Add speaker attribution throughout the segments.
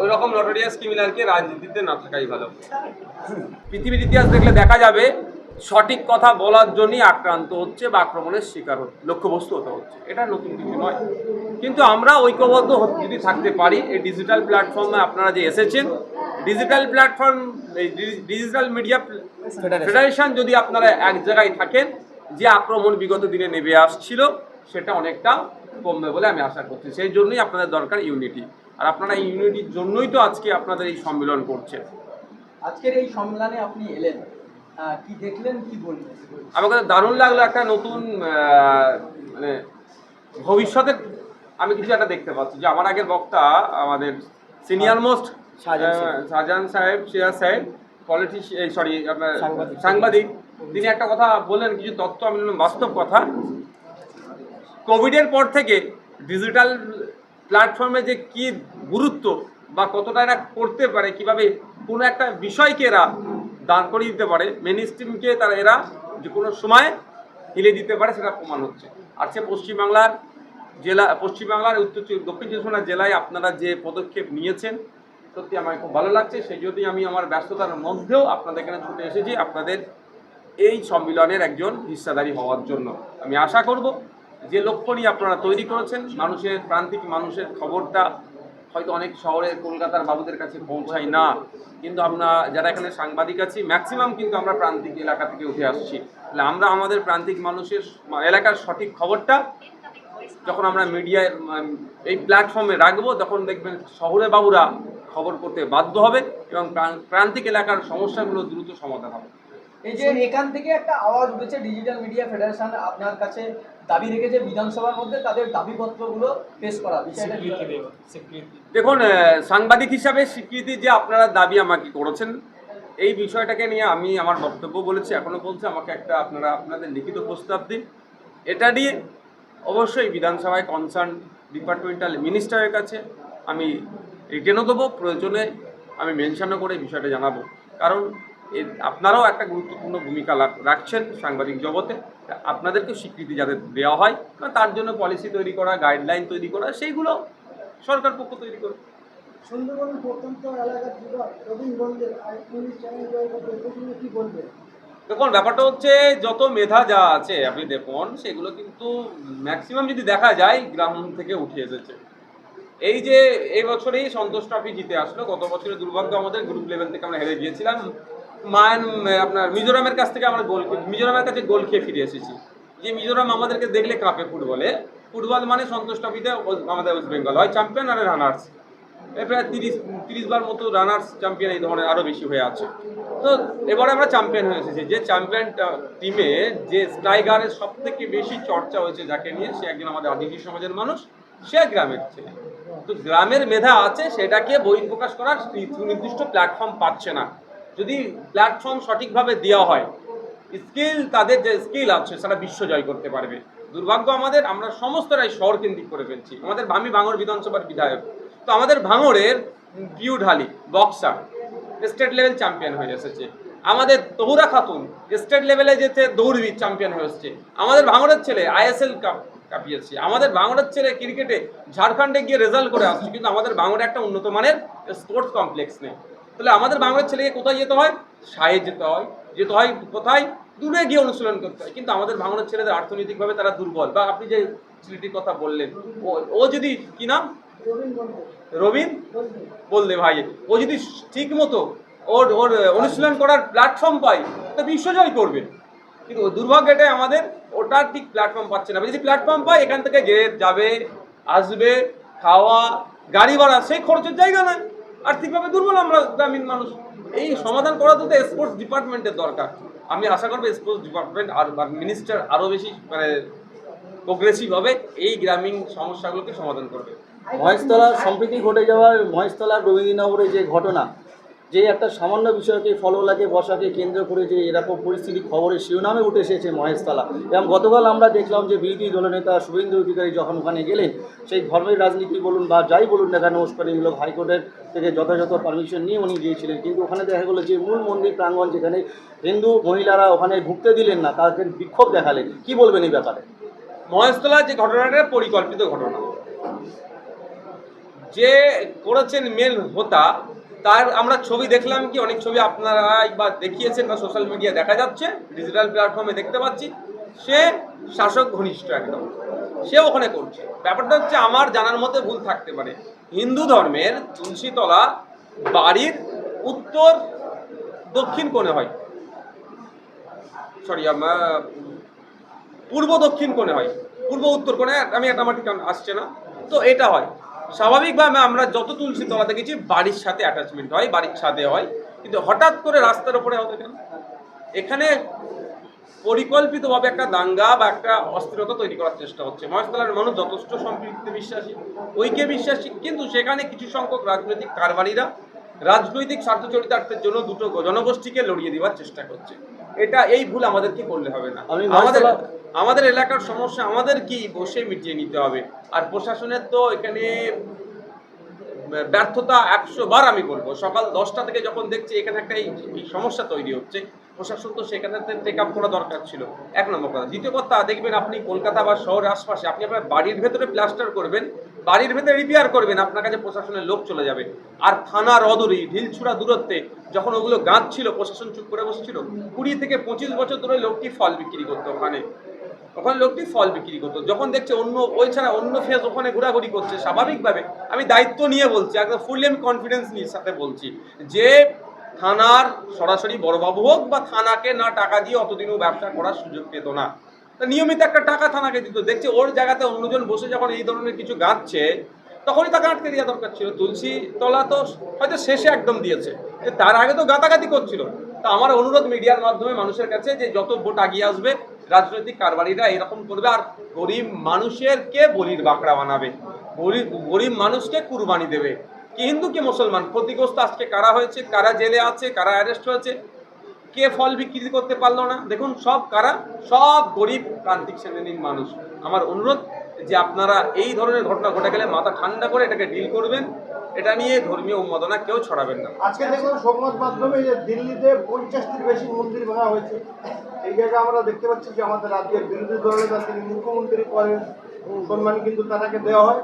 Speaker 1: ওই রকম নটোরিয়াস ক্রিমিনালকে রাজনীতিতে না থাকাই ভালো। পৃথিবীর ইতিহাস দেখলে দেখা যাবে সঠিক কথা বলার জন্যই আক্রান্ত হচ্ছে বা আক্রমণের শিকার হচ্ছে লক্ষ্যবস্তু হতে হচ্ছে। এটা নতুন কিছু নয়। কিন্তু আমরা ঐক্যবদ্ধ হতে- যদি থাকতে পারি এই ডিজিটাল প্ল্যাটফর্মে আপনারা যে এসেছেন ডিজিটাল প্ল্যাটফর্ম এই ডিজিটাল মিডিয়া ফেডারেশন যদি আপনারা এক জায়গায় থাকেন যে আক্রমণ বিগত দিনে নেমে আসছিল সেটা অনেকটা কমবে বলে আমি আশা করছি। সেই জন্যই আপনাদের দরকার ইউনিটি আর আপনারা এই ইউনিটির জন্যই তো আজকে আপনাদের এই সম্মেলন করছেন।
Speaker 2: আজকের এই সম্মেলনে আপনি এলেন। কি দেখলেন কি বলবেন
Speaker 1: আমার কাছে দারুণ লাগল একটা নতুন মানে ভবিষ্যতের আমি কিছু একটা দেখতে পাচ্ছি। যে আমার আগের বক্তা আমাদের সিনিয়র মোস্ট
Speaker 3: শাহজাহান সাহেব।
Speaker 1: শাহজাহান সাহেব সিরাজ সাহেব পলিটিশিয়ান সরি আপনার
Speaker 3: সাংবাদিক।
Speaker 1: সাংবাদিক। তিনি একটা কথা বললেন কিছু তথ্য আমি বাস্তব কথা। কোভিডের পর থেকে ডিজিটাল প্ল্যাটফর্মে যে কি গুরুত্ব বা কতটা এরা করতে পারে, কীভাবে কোনো একটা বিষয়কে এরা দান করে দিতে পারে মেন স্ট্রিমকে তারা এরা যে কোনো সময় হিলে দিতে পারে, সেটা প্রমাণ হচ্ছে। আর সে পশ্চিমবাংলার জেলা, পশ্চিমবাংলার উত্তর দক্ষিণ চব্বিশ পরগনা জেলায় আপনারা যে পদক্ষেপ নিয়েছেন, সত্যি আমার খুব ভালো লাগছে। সেই জন্যই আমি আমার ব্যস্ততার মধ্যেও আপনাদের এখানে ছুটে এসেছি, আপনাদের এই সম্মিলনের একজন হিস্সাদারী হওয়ার জন্য। আমি আশা করব যে লক্ষ্য নিয়ে আপনারা তৈরি করেছেন, মানুষের প্রান্তিক মানুষের খবরটা হয়তো অনেক শহরের কলকাতার বাবুদের কাছে পৌঁছায় না। কিন্তু আমরা যারা এখানে সাংবাদিক আছি ম্যাক্সিমাম কিন্তু আমরা প্রান্তিক এলাকা থেকে উঠে আসছি। তাহলে আমরা আমাদের প্রান্তিক মানুষের এলাকার সঠিক খবরটা যখন আমরা মিডিয়ায় এই প্ল্যাটফর্মে রাখব, তখন দেখবেন শহরে বাবুরা খবর করতে বাধ্য হবে এবং প্রান- প্রান্তিক এলাকার সমস্যাগুলো দ্রুত সমাধান হবে।
Speaker 2: এই যে এখান থেকে একটা আওয়াজ উঠেছে ডিজিটাল মিডিয়া ফেডারেশন আপনার কাছে দাবি রেখেছে বিধানসভার মধ্যে তাদের দাবিপত্রগুলো পেশ করা।
Speaker 1: দেখুন সাংবাদিক হিসাবে স্বীকৃতি যে আপনারা দাবি আমাকে করেছেন এই বিষয়টাকে নিয়ে আমি আমার বক্তব্য বলেছি এখনও বলছি আমাকে একটা আপনারা আপনাদের লিখিত প্রস্তাব দিন। এটা নিয়ে অবশ্যই বিধানসভায় কনসার্ন ডিপার্টমেন্টাল মিনিস্টারের কাছে আমি রিটেনও দেবো প্রয়োজনে আমি মেনশনও করে বিষয়টা জানাব। কারণ এ আপনারাও একটা গুরুত্বপূর্ণ ভূমিকা রাখছেন সাংবাদিক জগতে। আপনাদেরকে স্বীকৃতি যাতে দেওয়া হয় কারণ তার জন্য পলিসি তৈরি করা গাইডলাইন তৈরি করা সেইগুলো সরকার পক্ষ তৈরি করে
Speaker 4: সুন্দরবন প্রত্যন্ত এলাকার যুবক চ্যানেল কি
Speaker 1: দেখুন ব্যাপারটা হচ্ছে যত মেধা যা আছে আপনি দেখুন সেগুলো কিন্তু ম্যাক্সিমাম যদি দেখা যায় গ্রাম থেকে উঠে এসেছে। এই যে এই বছরেই সন্তোষ ট্রফি জিতে আসলো গত বছরের দুর্ভাগ্য আমাদের গ্রুপ লেভেল থেকে আমরা হেরে গিয়েছিলাম। মায়ান আপনার মিজোরামের কাছ থেকে আমরা গোল মিজোরামের কাছে গোল খেয়ে ফিরে এসেছি। যে মিজোরাম আমাদেরকে দেখলে কাঁপে ফুটবলে। ফুটবল মানে সন্তোষ ট্রফিতে আমাদের ওয়েস্ট বেঙ্গল হয় চ্যাম্পিয়ন আর রানার্স। প্রায় তিরিশ তিরিশ বার মতো রানার্স চ্যাম্পিয়ন এই ধরনের আরও বেশি হয়ে আছে। তো এবারে আমরা চ্যাম্পিয়ন হয়ে এসেছি। যে চ্যাম্পিয়ন টিমে যে স্ট্রাইকারের সব থেকে বেশি চর্চা হয়েছে যাকে নিয়ে, সে একজন আমাদের আদিবাসী সমাজের মানুষ, সে গ্রামের ছেলে। তো গ্রামের মেধা আছে, সেটাকে বহিঃপ্রকাশ করার সুনির্দিষ্ট প্ল্যাটফর্ম পাচ্ছে না। যদি প্ল্যাটফর্ম সঠিকভাবে দেওয়া হয় স্কিল তাদের যে স্কিল আছে সেটা বিশ্ব জয় করতে পারবে। দুর্ভাগ্য আমাদের, আমরা সমস্তটাই শহর কেন্দ্রিক করে ফেলছি। আমাদের আমি ভাঙড় বিধানসভার বিধায়ক। তো আমাদের ভাঙড়ের Piu Dhali boxer state level champion হয়ে এসেছে। আমাদের তহুরা খাতুন স্টেট লেভেলে যেতে দৌড়বিদ চ্যাম্পিয়ন হয়ে এসেছে। আমাদের ভাঙড়ের ছেলে আইএসএল কাপ কাঁপিয়েছে। আমাদের ভাঙড়ের ছেলে ক্রিকেটে ঝাড়খণ্ডে গিয়ে রেজাল্ট করে আসছে। কিন্তু আমাদের ভাঙড়ে একটা উন্নত মানের স্পোর্টস কমপ্লেক্স নেই। তাহলে আমাদের বাংলার ছেলেকে কোথায় যেতে হয়? সায়ে যেতে হয়। যেতে হয় কোথায়? দূরে গিয়ে অনুশীলন করতে হয়। কিন্তু আমাদের বাংলার ছেলেদের অর্থনৈতিকভাবে তারা দুর্বল। বা আপনি যে ছেলেটির কথা বললেন ও ও যদি কি নাম?
Speaker 4: রবীন
Speaker 1: বললে ভাই ও যদি ঠিক মতো ওর ওর অনুশীলন করার প্ল্যাটফর্ম পায় তো বিশ্বজয় করবে। কিন্তু দুর্ভাগ্য এটাই আমাদের ওটা ঠিক প্ল্যাটফর্ম পাচ্ছে না। যদি প্ল্যাটফর্ম পায় এখান থেকে যে যাবে আসবে খাওয়া গাড়ি ভাড়া সেই খরচের জায়গা নয়। আর্থিকভাবে দুর্বল আমরা গ্রামীণ মানুষ। এই সমাধান করা তো স্পোর্টস ডিপার্টমেন্টের দরকার। আমি আশা করব স্পোর্টস ডিপার্টমেন্ট আর মিনিস্টার আরও বেশি মানে প্রোগ্রেসিভ হবে এই গ্রামীণ সমস্যাগুলোকে সমাধান করবে।
Speaker 3: মহেশতলা সম্প্রীতি ঘটে যাওয়ার, মহেশতলা রবীন্দ্রনগরে যে ঘটনা যে একটা সামান্য বিষয়কে ফললাকে বসাকে কেন্দ্র করে যে এরকম পরিস্থিতি খবরের শিরোনামে উঠে এসেছে মহেশতলা। এবং গতকাল আমরা দেখলাম যে বিরোধী দলনেতা শুভেন্দু অধিকারী যখন ওখানে গেলেন, সেই ধর্মের রাজনীতি বলুন বা যাই বলুন না কেন উস্কানিমূলক হাইকোর্টের থেকে যথাযথ পারমিশন নিয়ে উনি গিয়েছিলেন। কিন্তু ওখানে দেখা গেলো যে মূল মন্দির প্রাঙ্গণ যেখানে হিন্দু মহিলারা ওখানে ঢুকতে দিলেন না তাদের বিক্ষোভ দেখালেন। কি বলবেন এই ব্যাপারে?
Speaker 1: মহেশতলা যে ঘটনাটা, পরিকল্পিত ঘটনা। যে করেছেন মেল হোতা তার আমরা ছবি দেখলাম কি, অনেক ছবি আপনারা বা দেখিয়েছেন বা সোশ্যাল মিডিয়া দেখা যাচ্ছে ডিজিটাল প্ল্যাটফর্মে দেখতে পাচ্ছি। সে শাসক ঘনিষ্ঠ একদম। সে ওখানে করছে। ব্যাপারটা হচ্ছে আমার জানার মধ্যে ভুল থাকতে পারে। হিন্দু ধর্মের তুলসীতলা বাড়ির উত্তর দক্ষিণ কোণে হয়। সরি পূর্ব দক্ষিণ কোণে হয়। পূর্ব উত্তর কোণে, আমি এটা আমার ঠিক আসছে না। তো এটা হয়। স্বাভাবিকভাবে আমরা যত তুলসী তলা দেখেছি, বাড়ির সাথে অ্যাটাচমেন্ট হয়, বাড়ির ছাদে হয়। কিন্তু হঠাৎ করে রাস্তার ওপরে হবে কেন? এখানে পরিকল্পিতভাবে একটা দাঙ্গা বা একটা অস্থিরতা তৈরি করার চেষ্টা হচ্ছে। মহেশতলার মানুষ যথেষ্ট সম্পৃক্তি বিশ্বাসী, ঐক্যে বিশ্বাসী, কিন্তু সেখানে কিছু সংখ্যক রাজনৈতিক কারবারিরা রাজনৈতিক স্বার্থ চরিতার্থের জন্য দুটো জনগোষ্ঠীকে লড়িয়ে দেওয়ার চেষ্টা করছে। এটা এই ভুল আমাদেরকে করলে হবে না। আমাদের আমাদের এলাকার সমস্যা আমাদের কি? বসে মিটিয়ে নিতে হবে। আর প্রশাসনের তো এখানে ব্যর্থতা একশো বার আমি বলব। সকাল দশটা থেকে যখন দেখছি এখানে একটা এই এই সমস্যা তৈরি হচ্ছে প্রশাসন তো সেখানে টেক আপ করা দরকার ছিল। এক নম্বর কথা। দ্বিতীয় কথা দেখবেন আপনি কলকাতা বা শহরের আশপাশে আপনি আপনার বাড়ির ভেতরে প্লাস্টার করবেন বাড়ির ভেতরে রিপেয়ার করবেন, আপনার কাছে প্রশাসনের লোক চলে যাবে। আর থানার অদূরেই ঢিলছুড়া দূরত্বে, যখন ওগুলো গাছ ছিল প্রশাসন চুপ করে বসেছিল, কুড়ি থেকে পঁচিশ বছর ধরে লোকটি ফল বিক্রি করতো ওখানে। ওখানে লোকটি ফল বিক্রি করতো। যখন দেখছে অন্য, ওই ছাড়া অন্য ফেজ ওখানে ঘোরাঘুরি করছে, স্বাভাবিকভাবে আমি দায়িত্ব নিয়ে বলছি, একদম ফুললি আমি কনফিডেন্স নিয়ে সাথে বলছি যে, থানার সরাসরি বড়বাবু হোক বা থানাকে না টাকা দিয়ে অতদিনও ব্যবসা করার সুযোগ পেত না। তা নিয়মিত একটা টাকা থানাকে দিত। দেখছে ওর জায়গাতে অন্যজন বসে যখন এই ধরনের কিছু গাচ্ছে, তখনই তাকে আটকে দেওয়া দরকার ছিল। তুলসী তলা তো হয়তো শেষে একদম দিয়েছে। তার আগে তো গাতাগাতি করছিল। তা আমার অনুরোধ মিডিয়ার মাধ্যমে মানুষের কাছে যে যত ভোট আগিয়ে আসবে, রাজনৈতিক কারবারিরা এরকম করবে। আর গরিব মানুষের কে বলির বাঁকড়া বানাবে। গরিব মানুষকে কুরবানি দেবে। কি হিন্দু কি মুসলমান? ক্ষতিগ্রস্ত আজকে কারা হয়েছে? কারা জেলে আছে? কারা অ্যারেস্ট হয়েছে? কে ফল বিক্রি করতে পারল না? দেখুন, সব কারা? সব গরিব প্রান্তিক শ্রেণির মানুষ। আমার অনুরোধ যে আপনারা এই ধরনের ঘটনা ঘটে গেলে মাথা ঠান্ডা করে এটাকে ডিল করবেন। এটা নিয়ে ধর্মীয় উন্মাদনা কেউ ছড়াবেন না।
Speaker 4: আজকে দেখুন, সংবাদ মাধ্যমে যে দিল্লিতে পঞ্চাশটির বেশি মন্দির ভাঙা হয়েছে। এই জায়গায় আমরা দেখতে পাচ্ছি যে আমাদের রাজ্যের বিরোধী দলনেতা তিনি মুখ্যমন্ত্রী করেন সম্মান কিন্তু তাকে দেওয়া হয়।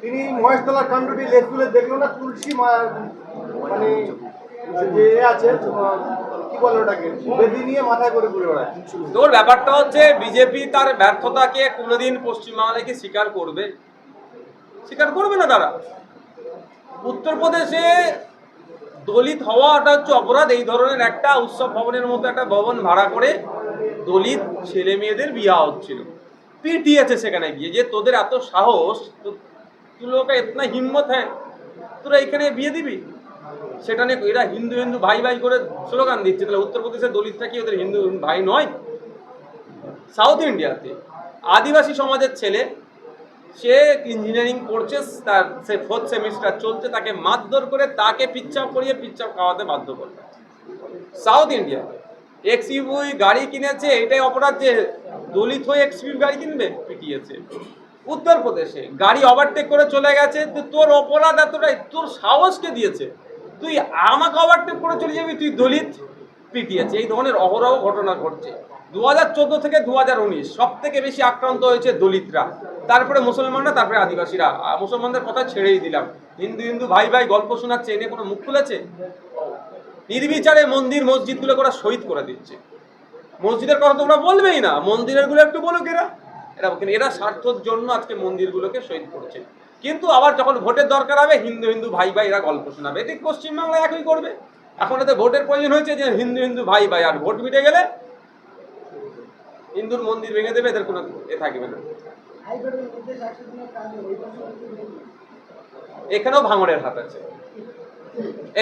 Speaker 4: তিনি মহেশতলার কাণ্ডটি লেখ তুলে দেখল না, তুলসী মানে যে আছে
Speaker 1: তোর ব্যাপারটা হচ্ছে, বিজেপি তার ব্যর্থতাকে কোনোদিন পশ্চিমবাংলায় কি স্বীকার করবে। স্বীকার করবে না তারা। উত্তরপ্রদেশে দলিত হওয়াটা হচ্ছে অপরাধ। এই ধরনের একটা উৎসব ভবনের মতো একটা ভবন ভাড়া করে দলিত ছেলে মেয়েদের বিয়া হচ্ছিল। পিটিয়েছে সেখানে গিয়ে যে তোদের এত সাহস, তো- তুই লোক এতনা হিম্মত হ্যাঁ? তোরা এখানে বিয়ে দিবি? সেটা নিয়ে এরা হিন্দু হিন্দু ভাই ভাই করে স্লোগান দিচ্ছে। তাহলে উত্তরপ্রদেশের দলিতটা কি ওদের হিন্দু ভাই নয়? সাউথ ইন্ডিয়াতে আদিবাসী সমাজের ছেলে, সে ইঞ্জিনিয়ারিং পড়ছে তার সে ফোর্থ সেমিস্টার চলছে, তাকে মারধর করে তাকে পিচ্চাপ করিয়ে পিচ্চাপ খাওয়াতে বাধ্য করবে সাউথ ইন্ডিয়া এক্সইউভি গাড়ি কিনেছে, এটাই অপরাধ যে দলিত হয়ে এক্সইউভি গাড়ি কিনবে, পিটিয়েছে। উত্তরপ্রদেশে গাড়ি ওভারটেক করে চলে গেছে তোর অপরাধ এতটাই, তোর সাহসকে দিয়েছে। তুই আমাকে ওভারটেক করে চলে যাবি? তুই দলিত পিটিয়েছে এই ধরনের অহরহ ঘটনা ঘটছে। দু হাজার চোদ্দ থেকে দু হাজার উনিশ সব থেকে বেশি আক্রান্ত হয়েছে দলিতরা। তারপরে মুসলমানরা, তারপরে আদিবাসীরা। মুসলমানদের কথা ছেড়েই দিলাম। হিন্দু হিন্দু ভাই ভাই গল্প শোনাচ্ছে, এনে কোনো মুখ খুলেছে? নির্বিচারে মন্দির, মসজিদগুলো ওরা শহীদ করে দিচ্ছে। মসজিদের কথা তোমরা বলবেই না। মন্দিরেরগুলো একটু বলো এরা এরা এরা স্বার্থর জন্য আজকে মন্দিরগুলোকে শহীদ করছে। কিন্তু আবার যখন ভোটের দরকার হবে, হিন্দু হিন্দু ভাই ভাই এরা গল্প শোনাবে। এটি পশ্চিমবাংলায় একই করবে। এখন এতে ভোটের প্রয়োজন হয়েছে যে হিন্দু হিন্দু ভাই ভাই, আর ভোট মিটে গেলে হিন্দুর মন্দির ভেঙে দেবে, এদের কোনো এ থাকবে না। এখানেও ভাঙড়ের হাত আছে।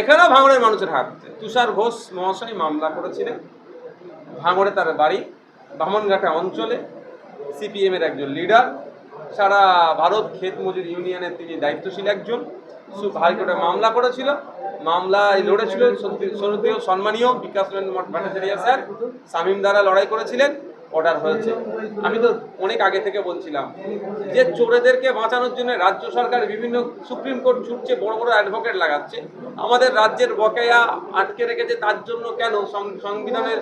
Speaker 1: এখানেও ভাঙড়ের মানুষের হাত আছে। তুষার ঘোষ মহাশয় মামলা করেছিলেন। ভাঙড়ে তার বাড়ি বামনঘাটা অঞ্চলে, সিপিএমের একজন লিডার। সারা ভারত ক্ষেত মজুর ইউনিয়নের তিনি দায়িত্বশীল একজন। হাইকোর্টে মামলা করেছিল। মামলায় লড়েছিল সত্যি- সম্মানীয় বিকাশ ভট্টাচার্য স্যার। শামীম দ্বারা লড়াই করেছিলেন। অর্ডার হয়েছে। আমি তো অনেক আগে থেকে বলছিলাম যে চোরেদেরকে বাঁচানোর জন্য রাজ্য সরকার বিভিন্ন সুপ্রিম কোর্ট ছুটছে, বড় বড় অ্যাডভোকেট লাগাচ্ছে। আমাদের রাজ্যের বকেয়া আটকে রেখেছে, তার জন্য কেন? সংবিধানের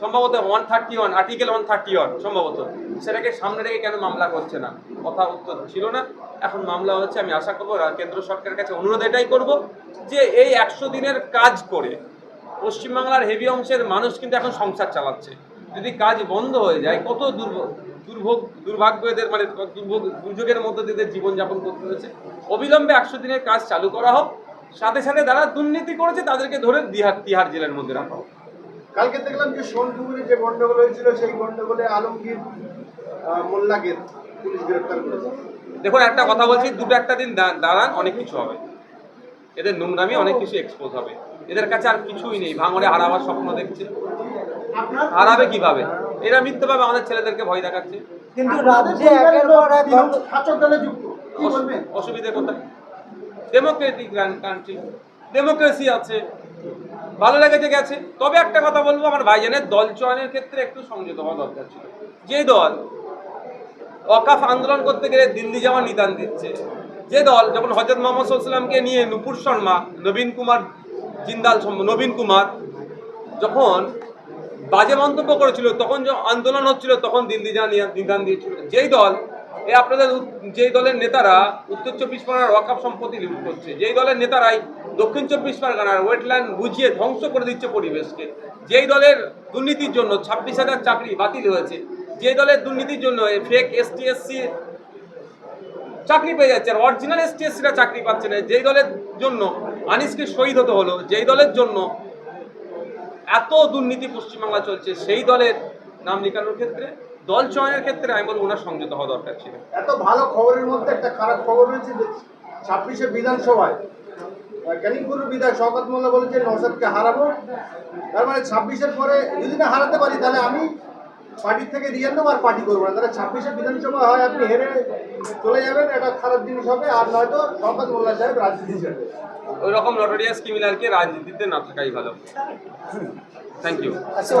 Speaker 1: সম্ভবত one thirty one article one thirty one সম্ভবত। সেটাকে সামনে রেখে কেন মামলা করছে না? কথা উত্তর ছিল না। এখন মামলা হচ্ছে আমি আশা করব কেন্দ্র সরকারের কাছে অনুরোধ এটাই করব যে এই একশো দিনের কাজ করে পশ্চিমবাংলার হেভি অংশের মানুষ কিন্তু এখন সংসার চালাচ্ছে। যদি কাজ বন্ধ হয়ে যায় কত দুর্ভোগ দুর্ভোগ দুর্ভাগ্য এদের মানে দুর্ভোগ দুর্যোগের মধ্যে দিয়ে এদের জীবনযাপন করতে হয়েছে। অবিলম্বে একশো দিনের কাজ চালু করা হোক। সাথে সাথে যারা দুর্নীতি করেছে তাদেরকে ধরে তিহার তিহার জেলের মধ্যে রাখা হোক।
Speaker 4: কালকে দেখলাম যে সোনপুরে যে গন্ডগোল হয়েছিল সেই গন্ডগোলে আলমগীর মোল্লাকে পুলিশ গ্রেপ্তার করেছে।
Speaker 1: দেখুন একটা কথা বলছি দুটো একটা দিন দাঁড়ান অনেক কিছু হবে। এদের নোংরামি অনেক কিছু এক্সপোজ হবে। এদের কাছে আর কিছুই নেই। ভাঙড়ে হারাবার স্বপ্ন দেখছে হারাবে কীভাবে? এরা মিথ্যেভাবে আমাদের ছেলেদেরকে ভয় দেখাচ্ছে।
Speaker 5: কিন্তু রাজ্যে একের পর এক
Speaker 4: শাসক দলে যুক্ত।
Speaker 1: অসুবিধে কোথায়? ডেমোক্রেটিক কান্ট্রি ডেমোক্রেসি আছে। ভালো লেগেছে গেছে। তবে একটা কথা বলব আমার ভাইজানের দল চয়নের ক্ষেত্রে একটু সংযত হওয়া দরকার ছিল। যে দল অকাফ আন্দোলন করতে গেলে দিল্লি যাওয়ার নিদান দিচ্ছে যে দল যখন হজরত মোহাম্মদ সাল্লামকে নিয়ে নুপুর শর্মা নবীন কুমার জিন্দাল নবীন কুমার যখন বাজে মন্তব্য করেছিল, তখন যখন আন্দোলন হচ্ছিল, তখন যা নিয়া- নিদান দিয়েছিল। যেই দল, এ আপনাদের যেই দলের নেতারা উত্তর চব্বিশ পরগনার ওয়াকাপ সম্পত্তি লুট করছে, যেই দলের নেতারাই দক্ষিণ চব্বিশ পরগনার ওয়েটল্যান্ড বুঝিয়ে ধ্বংস করে দিচ্ছে পরিবেশকে, যেই দলের দুর্নীতির জন্য ছাব্বিশ হাজার চাকরি বাতিল হয়েছে যে দলের দুর্নীতির জন্য ফেক এসটিএসসি চাকরি পেয়ে যাচ্ছে, আর অরিজিনাল এসটিএসসিরা চাকরি পাচ্ছে না, যেই দলের জন্য আনিসকে শহীদ হতে হলো, যেই দলের জন্য এত দুর্নীতি পশ্চিমবাংলা চলছে, সেই দলের নাম লেখানোর ক্ষেত্রে, দল চয়নের ক্ষেত্রে আমি বলব ওনার সংযত হওয়া দরকার ছিল।
Speaker 4: এত ভালো খবরের মধ্যে একটা খারাপ খবর রয়েছে যে ছাব্বিশে বিধানসভায় ক্যানিংপুরের বিধায়ক শওকত মোল্লা বলেছে নৌসাদকে হারাবো। তার মানে ছাব্বিশের পরে যদি না হারাতে পারি, তাহলে আমি পার্টির থেকে রিয়েল আর পার্টি করব না। তাহলে ছাব্বিশে বিধানসভা হয় আপনি হেরে চলে যাবেন এটা খারাপ জিনিস হবে আর নয়তো সম্পদ মোল্লা সাহেব রাজনীতি যাবে
Speaker 1: ওই রকম নটোরিয়াস ক্রিমিনালকে রাজনীতিতে না থাকাই ভালো। থ্যাংক ইউ
Speaker 2: আচ্ছা।